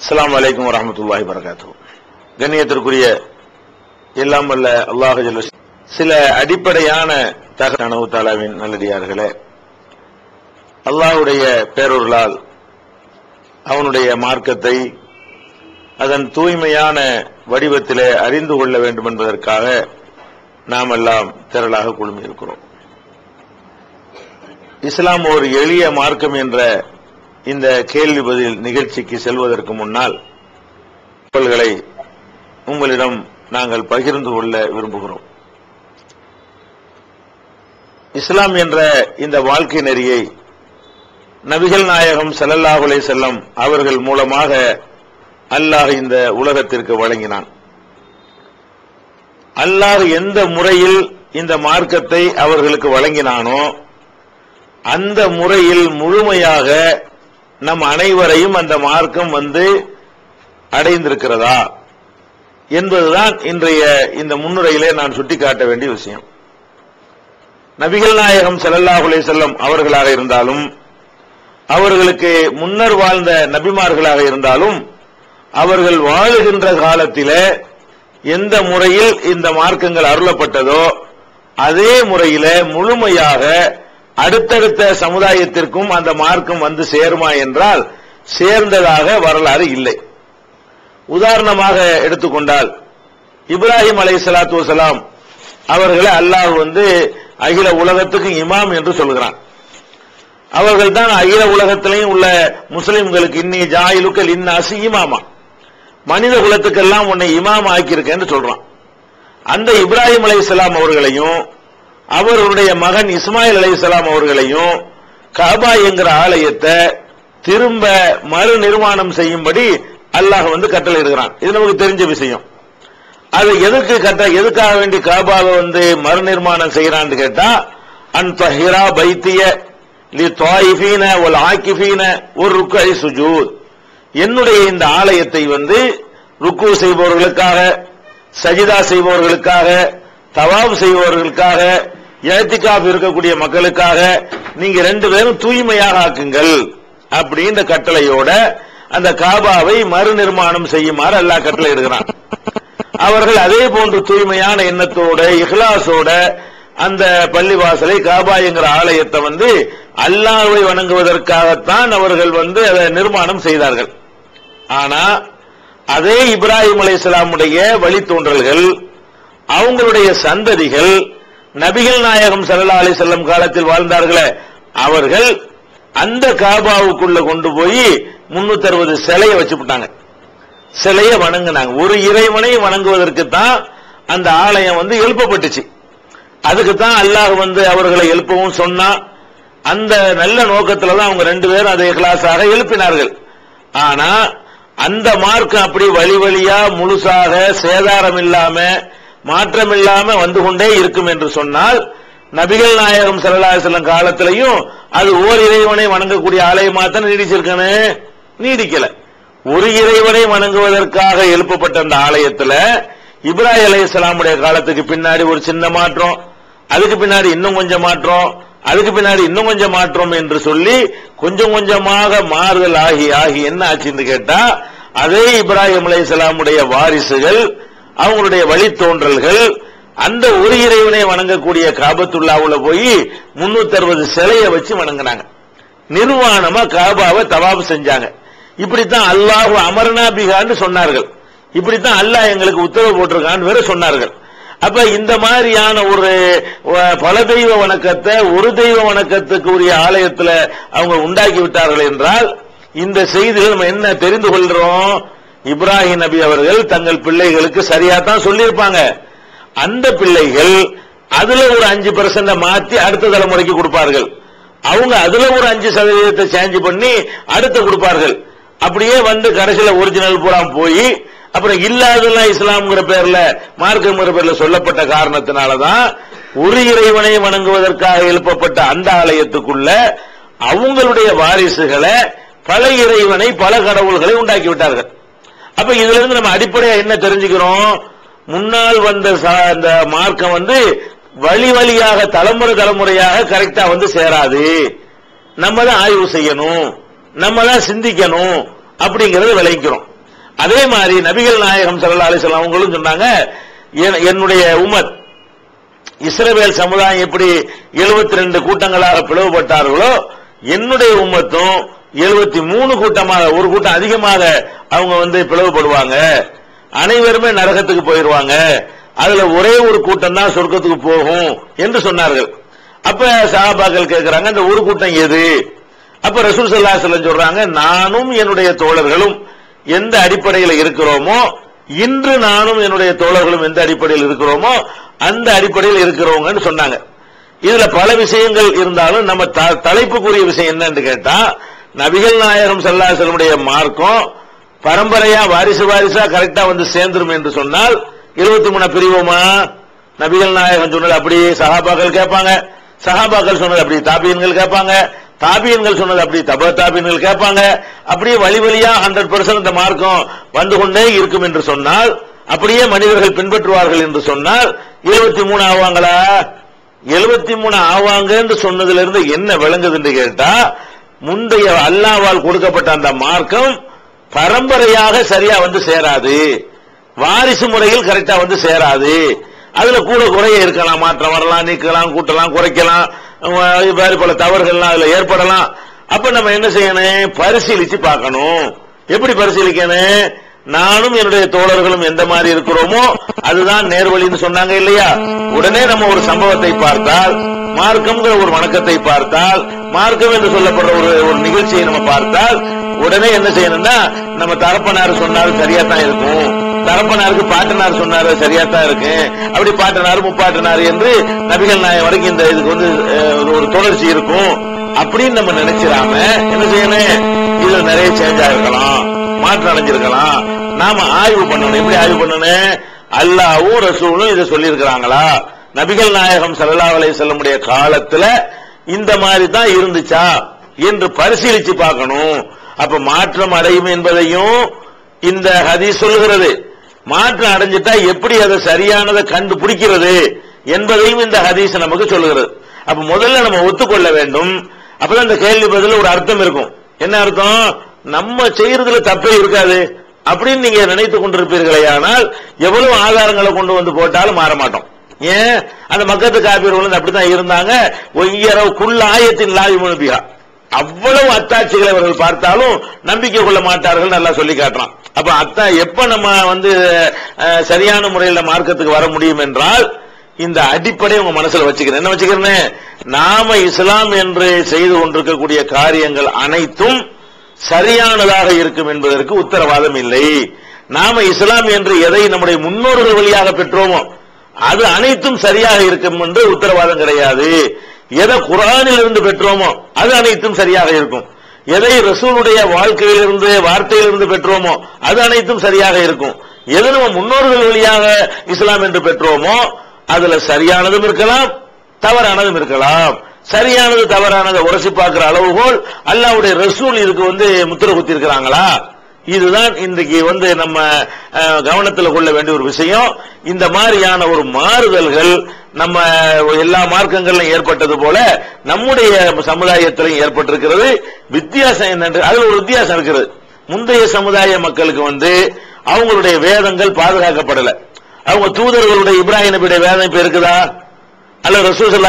அஸ்லாம் வலைக்கம் வரமத்துல்லாஹி வரகாத்து கண்ணியத்திற்குரிய எல்லாம் வல்ல சில அடிப்படையான தகவல் தாலாவின் நல்லடியார்களே அல்லாஹுடைய பேரொருளால் அவனுடைய மார்க்கத்தை அதன் தூய்மையான வடிவத்திலே அறிந்து கொள்ள வேண்டும் என்பதற்காக நாம் எல்லாம் திரளாக குழுமியிருக்கிறோம். இஸ்லாம் ஒரு எளிய மார்க்கம் என்ற இந்த கேள்வி பதில் நிகழ்ச்சிக்கு செல்வதற்கு முன்னால் தகவல்களை உங்களிடம் நாங்கள் பகிர்ந்து கொள்ள விரும்புகிறோம். இஸ்லாம் என்ற இந்த வாழ்க்கை நெறியை நபிகள் நாயகம் செல்லல்லாஹுலே செல்லம் அவர்கள் மூலமாக அல்லாஹ் இந்த உலகத்திற்கு வழங்கினான். அல்லாஹ் எந்த முறையில் இந்த மார்க்கத்தை அவர்களுக்கு வழங்கினானோ அந்த முறையில் முழுமையாக நம் அனைவரையும் அந்த மார்க்கம் வந்து அடைந்திருக்கிறதா என்பதுதான் இன்றைய இந்த முன்னுரையிலே நான் சுட்டிக்காட்ட வேண்டிய விஷயம். நபிகள் நாயகம் செல்லல்லாஹுலே செல்லம் அவர்களாக இருந்தாலும் அவர்களுக்கு முன்னர் வாழ்ந்த நபிமார்களாக இருந்தாலும் அவர்கள் வாழுகின்ற காலத்திலே எந்த முறையில் இந்த மார்க்கங்கள் அருளப்பட்டதோ அதே முறையில முழுமையாக அடுத்தடுத்த சமுதாயத்திற்கும் அந்த மார்க்கம் வந்து சேருமா என்றால் சேர்ந்ததாக வரலாறு இல்லை. உதாரணமாக எடுத்துக்கொண்டால் இப்ராஹிம் அலை சலாத்து வசலாம் அவர்களை அல்லாஹ் வந்து அகில உலகத்துக்கு இமாம் என்று சொல்கிறான். அவர்கள் தான் அகில உலகத்திலையும் உள்ள முஸ்லிம்களுக்கு இன்னி ஜாயிலுக்கள் இன்னாசி இமாமா. மனித குலத்துக்கெல்லாம் உன்னை இமாம் ஆக்கியிருக்கேன்னு சொல்றான். அந்த இப்ராஹிம் அலை அவர்களையும் அவருடைய மகன் இஸ்மாயில் அலைஹிஸ்ஸலாம் அவர்களையும் காபா என்கிற ஆலயத்தை திரும்ப மறு நிர்மாணம் செய்யும்படி அல்லாஹ் வந்து கட்டளையிடுகிறான். இது நமக்கு தெரிஞ்ச விஷயம். அது எதுக்கு கட்ட எதுக்காக வேண்டி காபாவை வந்து மறுநிர்மாணம் செய்யறான்னு கேட்டா அன் தஹிரா பைத்திய லி தாயிஃபீன ஒல் ஆக்கிஃபீன ஒரு ருக்கை சுஜூத். என்னுடைய இந்த ஆலயத்தை வந்து ருக்கு செய்பவர்களுக்காக சஜிதா செய்பவர்களுக்காக தவாப் செய்பவர்களுக்காக ஏத்திகாப் இருக்கக்கூடிய மக்களுக்காக நீங்க ரெண்டு பேரும் தூய்மையாக ஆக்குங்கள் அப்படின்ற கட்டளையோட அந்த காபாவை மறுநிர்மாணம் செய்யுமாறு அல்லாஹ் கட்டளை எடுக்கிறான் அவர்கள் அதே போன்று தூய்மையான எண்ணத்தோட இஹ்லாசோட அந்த பள்ளிவாசலை காபா என்கிற ஆலயத்தை வந்து அல்லாவை வணங்குவதற்காகத்தான் அவர்கள் வந்து அதை நிர்மாணம் செய்தார்கள். ஆனா அதே இப்ராஹிம் அலைஹிஸ்ஸலாமுடைய வழித்தோன்றல்கள் அவங்களுடைய சந்ததிகள் நபிகள் நாயகம் சல்லா அலி செல்லம் காலத்தில் வாழ்ந்தார்களே அவர்கள் அந்த காபாவுக்குள்ள கொண்டு போய் 360 சிலையை வச்சுட்டாங்க சிலையை வணங்கினாங்க. ஒரு இறைவனை வணங்குவதற்கு தான் அந்த ஆலயம் வந்து எழுப்பப்பட்டுச்சு. அதுக்கு தான் அல்லாஹ் வந்து அவர்களை எழுப்பவும் சொன்னா அந்த நல்ல நோக்கத்துல தான் அவங்க ரெண்டு பேரும் அதை கிளாஸாக எழுப்பினார்கள். ஆனா அந்த மார்க்கம் அப்படி வழி வழியா முழுசாக சேதாரம் இல்லாம மாற்றம் இல்லாம வந்து கொண்டே இருக்கும் என்று சொன்னால் நபிகள் நாயகம் ஸல்லல்லாஹு காலத்திலையும் அது ஓர் இறைவனை வணங்கக்கூடிய ஆலயமா தான் நீடிச்சிருக்கணும் நீடிக்கல. ஒரு இறைவனை வணங்குவதற்காக எழுப்பப்பட்ட அந்த ஆலயத்துல இப்ராஹிம் அலைஹிஸ்ஸலாமுடைய காலத்துக்கு பின்னாடி ஒரு சின்ன மாற்றம் அதுக்கு பின்னாடி இன்னும் கொஞ்சம் மாற்றம் அதுக்கு பின்னாடி இன்னும் கொஞ்சம் மாற்றம் என்று சொல்லி கொஞ்சம் கொஞ்சமாக மாறுதல் ஆகி ஆகி என்ன ஆச்சுன்னு கேட்டா அதே இப்ராஹிம் அலைஹிஸ்ஸலாமுடைய வாரிசுகள் அவங்களுடைய வழித்தோன்றல்கள் அந்த ஒரு இறைவனை வணங்கக்கூடிய காபத்துல்லாவுல போய் 360 சிலையை வச்சு வணங்கினாங்க. நிர்வாணமா காபாவை தவாபு செஞ்சாங்க. இப்படித்தான் அல்லாஹ் அமர்னா பிகான்னு சொன்னார்கள். இப்படித்தான் அல்லாஹ் எங்களுக்கு உத்தரவு போட்டிருக்கான்னு வேற சொன்னார்கள். அப்ப இந்த மாதிரியான ஒரு பல தெய்வ வணக்கத்தை ஒரு தெய்வ வணக்கத்துக்கு உரிய ஆலயத்துல அவங்க உண்டாக்கி விட்டார்கள் என்றால் இந்த செய்தியில் நம்ம என்ன தெரிந்து கொள்றோம்? இப்ராஹிம் நபி அவர்கள் தங்கள் பிள்ளைகளுக்கு சரியா தான் சொல்லியிருப்பாங்க. அந்த பிள்ளைகள் அதுல ஒரு அஞ்சு பெர்சென்ட மாத்தி அடுத்த தலைமுறைக்கு கொடுப்பார்கள். அவங்க அதுல ஒரு அஞ்சு சதவீதத்தை சேஞ்ச் பண்ணி அடுத்து கொடுப்பார்கள். அப்படியே வந்து கடைசியில ஒரிஜினல் பூரா போய் அப்புறம் இல்லாதெல்லாம் இஸ்லாம்ங்கிற பேர்ல மார்க்கம்ங்கிற பேர்ல சொல்லப்பட்ட காரணத்தினாலதான் ஒரு இறைவனை வணங்குவதற்காக எழுப்பப்பட்ட அந்த ஆலயத்துக்குள்ள அவங்களுடைய வாரிசுகளை பல இறைவனை பல கடவுள்களை உண்டாக்கி விட்டார்கள். அப்ப இதுல இருந்து நம்ம அடிப்படையா என்ன தெரிஞ்சுக்கிறோம்? முன்னால் வந்த அந்த மார்க்கம் வந்து வழி வழியாக தலைமுறை தலைமுறையாக கரெக்டா வந்து சேராது. நம்ம தான் ஆய்வு செய்யணும். நம்ம தான் சிந்திக்கணும் அப்படிங்கறத விளைவிக்கிறோம் அதே மாதிரி நபிகள் நாயகம் சல்லா அலிசல்லாம் அவங்களும் சொன்னாங்க என்- என்னுடைய உமத் இஸ்ரவேல் சமுதாயம் எப்படி 72 ரெண்டு கூட்டங்களாக பிளவுபட்டார்களோ என்னுடைய உம்மத்தும் 73 மூணு கூட்டமாக ஒரு கூட்டம் அதிகமாக அவங்க வந்து பிளவுபடுவாங்க. அனைவருமே நரகத்துக்கு போயிருவாங்க. அதுல ஒரே ஒரு கூட்டம் தான் சொர்க்கத்துக்கு போகும் என்று சொன்னார்கள். அப்ப சகாபாக்கள் கேட்கிறாங்க அந்த ஒரு கூட்டம் எது? அப்ப ரசூல் ஸல்லல்லாஹு அலைஹி சொல்றாங்க நானும் என்னுடைய தோழர்களும் எந்த அடிப்படையில் இருக்கிறோமோ இன்று நானும் என்னுடைய தோழர்களும் எந்த அடிப்படையில் இருக்கிறோமோ அந்த அடிப்படையில் இருக்கிறவங்கன்னு சொன்னாங்க. இதுல பல விஷயங்கள் இருந்தாலும் நம்ம த- தலைப்புக்குரிய விஷயம் என்னன்னு கேட்டா நபிகள் நாயகம் ஸல்லல்லாஹு அலைஹி மார்க்கம் பரம்பரையா வாரிசு வாரிசா கரெக்டா வந்து சேர்ந்துரும் என்று சொன்னால் இருபத்தி மூணு பிரிவோமா? நபிகள் நாயகம் சொன்னது அப்படி சஹாபாக்கள் கேட்பாங்க. சஹாபாக்கள் சொன்னது அப்படி தாபியன்கள் கேட்பாங்க. தாபியன்கள் சொன்னது அப்படி தப தாபியன்கள் கேட்பாங்க. அப்படியே வழி வழியா ஹண்ட்ரட் பர்சன்ட் இந்த மார்க்கம் வந்து கொண்டே இருக்கும் என்று சொன்னால் அப்படியே மனிதர்கள் பின்பற்றுவார்கள் என்று சொன்னால் இருபத்தி மூணு ஆவாங்களா? எழுபத்தி மூணு ஆவாங்க என்று சொன்னதுல இருந்து என்ன விளங்குதுன்னு கேட்டா முந்தைய அல்லாவால் கொடுக்கப்பட்ட அந்த மார்க்கம் பரம்பரையாக சரியா வந்து சேராது. வாரிசு முறையில் கரெக்டா வந்து சேராது. அதுல கூட குறைய இருக்கலாம். மாற்றம் வரலாம் நீக்கலாம் கூட்டலாம் குறைக்கலாம். வேறு பல தவறுகள்லாம் அதுல ஏற்படலாம். அப்ப நம்ம என்ன செய்யணும்? பரிசீலிச்சு பார்க்கணும். எப்படி பரிசீலிக்கணும்? நானும் என்னுடைய தோழர்களும் எந்த மாதிரி இருக்கிறோமோ அதுதான் நேர்வழின்னு சொன்னாங்க இல்லையா? உடனே நம்ம ஒரு சம்பவத்தை பார்த்தால் மார்க்கம்ங்கிற ஒரு வணக்கத்தை பார்த்தால் மார்க்கம் என்று சொல்லப்படுற ஒரு ஒரு நிகழ்ச்சியை நம்ம பார்த்தால் உடனே என்ன செய்யணும்னா நம்ம தரப்பனார் சொன்னாலும் சரியா தான் இருக்கும். தரப்பனாருக்கு பாட்டனார் சொன்னாரு சரியா தான் இருக்கு அப்படி பாட்டனார் முப்பாட்டனார் என்று நபிகள் நாயகம் வரைக்கும் இந்த இதுக்கு வந்து ஒரு- தொடர்ச்சி இருக்கும். அப்படின்னு நம்ம நினைச்சிடாம என்ன செய்யணும்? இதுல நிறைய சேஞ்ச் ஆயிருக்கலாம். மாற்றம் அடைஞ்சிருக்கலாம். நாம ஆய்வு பண்ணணும். எப்படி ஆய்வு பண்ணணும்? அல்லாவும் ரசூலும் இதை சொல்லியிருக்கிறாங்களா? நபிகள் நாயகம் சல்லா அலைஹி செல்லமுடைய காலத்துல இந்த மாதிரி தான் இருந்துச்சா? என்று பரிசீலிச்சு பார்க்கணும். அப்ப மாற்றம் அடையும் என்பதையும் இந்த ஹதீஸ் சொல்லுகிறது. மாற்றம் அடைஞ்சிட்டா எப்படி அதை சரியானதை கண்டுபிடிக்கிறது என்பதையும் இந்த ஹதீஸ் நமக்கு சொல்லுகிறது. அப்ப முதல்ல நம்ம ஒத்துக்கொள்ள வேண்டும். அப்பதான் இந்த கேள்வி பதில் ஒரு அர்த்தம் இருக்கும். என்ன அர்த்தம்? நம்ம செய்யறதுல தப்பே இருக்காது. அப்படின்னு நீங்க நினைத்துக் கொண்டிருப்பீர்களே ஆனால் எவ்வளவு ஆதாரங்களை கொண்டு வந்து போட்டாலும் மாற மாட்டோம். ஏன்? அந்த மக்கத்து காப்பீர்கள் அப்படித்தான் இருந்தாங்க. ஒய்யரவு குள்ள ஆயத்தின் லாவி முனுபியா அவ்வளவு அத்தாட்சிகளை அவர்கள் பார்த்தாலும் நம்பிக்கை கொள்ள மாட்டார்கள் நல்லா சொல்லி காட்டுறான். அப்ப அத்தா எப்ப நம்ம வந்து அஹ், சரியான முறையில் மார்க்கத்துக்கு வர முடியும் என்றால் இந்த அடிப்படை உங்க மனசுல வச்சுக்கிறேன். என்ன வச்சுக்கிறேன் நாம இஸ்லாம் என்று செய்து கொண்டிருக்கக்கூடிய காரியங்கள் அனைத்தும் சரியானதாக இருக்கும் என்பதற்கு உத்தரவாதம் இல்லை. நாம இஸ்லாம் என்று எதை நம்முடைய முன்னோர்கள் வழியாக பெற்றோமோ அது அனைத்தும் சரியாக இருக்கும் என்று உத்தரவாதம் கிடையாது. எதை குரானிலிருந்து பெற்றோமோ அது அனைத்தும் சரியாக இருக்கும். எதை ரசூலுடைய வாழ்க்கையிலிருந்து வார்த்தையிலிருந்து பெற்றோமோ அது அனைத்தும் சரியாக இருக்கும். எது நம்ம முன்னோர்கள் வழியாக இஸ்லாம் என்று பெற்றோமோ அதுல சரியானதும் இருக்கலாம் தவறானதும் இருக்கலாம். சரியானது தவறானதை உரசி பார்க்கிற அளவுகோல் அல்லாவுடைய ரசூல் இதுக்கு வந்து முத்திர குத்தி இருக்கிறாங்களா இதுதான் இன்றைக்கு வந்து நம்ம கவனத்தில் கொள்ள வேண்டிய ஒரு விஷயம். இந்த மாதிரியான ஒரு மாறுதல்கள் நம்ம எல்லா மார்க்கங்களிலும் ஏற்பட்டது போல நம்முடைய சமுதாயத்திலும் ஏற்பட்டிருக்கிறது. வித்தியாசம் என்னன்று அதுல ஒரு வித்தியாசம் இருக்கிறது முந்தைய சமுதாய மக்களுக்கு வந்து அவங்களுடைய வேதங்கள் பாதுகாக்கப்படல. அவங்க தூதர்களுடைய இப்ராஹிம் நபியுடைய வேதம் இப்ப இருக்குதா? அல்ல ரசூசல்லா